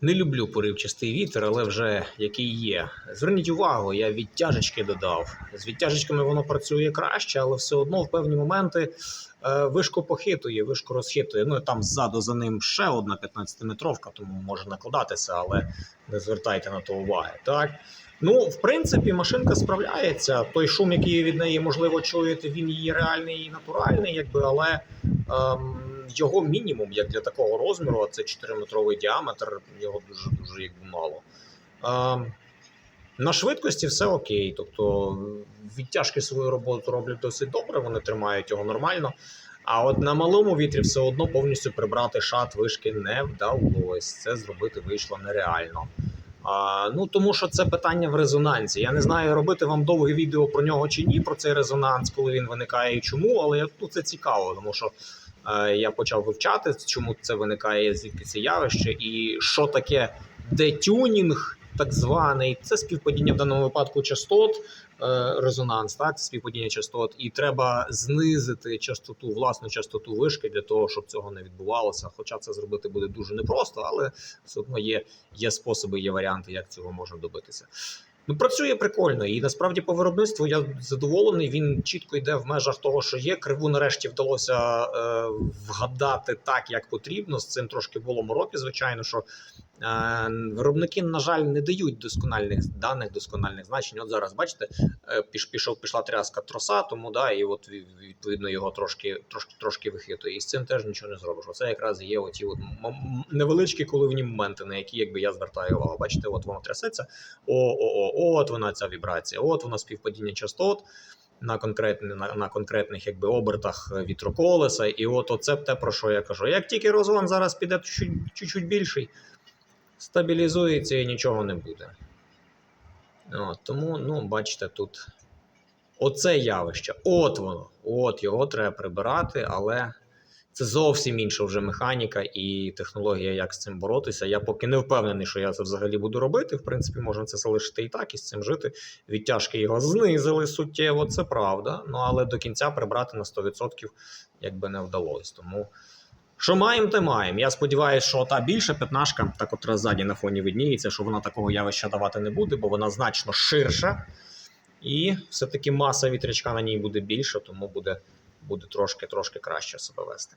Не люблю поривчастий вітер, але вже який є. Зверніть увагу, я відтяжечки додав. З відтяжечками воно працює краще, але все одно в певні моменти е, вишку похитує, вишку розхитує. Ну і там ззаду за ним ще одна 15-метровка, тому може накладатися, але не звертайте на то уваги. Так? Ну, в принципі, машинка справляється. Той шум, який від неї можливо чуєте, він її реальний і натуральний, якби, але. Ем, його мінімум, як для такого розміру, а це 4-метровий діаметр, його дуже дуже якби мало. А, на швидкості все окей. Тобто відтяжки свою роботу роблять досить добре, вони тримають його нормально. А от на малому вітрі все одно повністю прибрати шат вишки не вдалося. Це зробити вийшло нереально. А, ну тому що це питання в резонансі. Я не знаю, робити вам довге відео про нього чи ні, про цей резонанс, коли він виникає і чому, але ну, це цікаво, тому що я почав вивчати, чому це виникає, звідки це явище, і що таке детюнінг, так званий. Це співпадіння в даному випадку частот, е, резонанс, так, співпадіння частот, і треба знизити частоту, власну частоту вишки для того, щоб цього не відбувалося. Хоча це зробити буде дуже непросто, але все одно є, є способи, є варіанти, як цього можна добитися. Ну, працює прикольно, і насправді по виробництву я задоволений. Він чітко йде в межах того, що є. Криву нарешті вдалося е, вгадати так, як потрібно. З цим трошки було мороки, звичайно, що виробники, на жаль, не дають доскональних даних, доскональних значень. От зараз бачите, е, пішов, пішла тряска троса, тому да, і от відповідно його трошки, трошки, трошки вихитує. І з цим теж нічого не зробиш. Оце якраз є оті от невеличкі коливні моменти, на які якби я звертаю увагу. Бачите, от воно трясеться. О, о, о, от вона ця вібрація, от вона співпадіння частот на, конкретні, на, на конкретних якби, обертах е, вітроколеса. І от оце те, про що я кажу. Як тільки розгон зараз піде чуть- чуть-чуть більший, стабілізується і нічого не буде. От, тому, ну, бачите, тут оце явище. От воно. От його треба прибирати, але це зовсім інша вже механіка і технологія, як з цим боротися. Я поки не впевнений, що я це взагалі буду робити. В принципі, можна це залишити і так, і з цим жити. Відтяжки його знизили суттєво, це правда. Ну але до кінця прибрати на 100% якби не вдалося. Тому. Що маємо, те маємо. Я сподіваюся, що та більша п'ятнашка, так от раз ззаді на фоні видніється, що вона такого явища давати не буде, бо вона значно ширша. І все-таки маса вітрячка на ній буде більша, тому буде, буде трошки-трошки краще себе вести.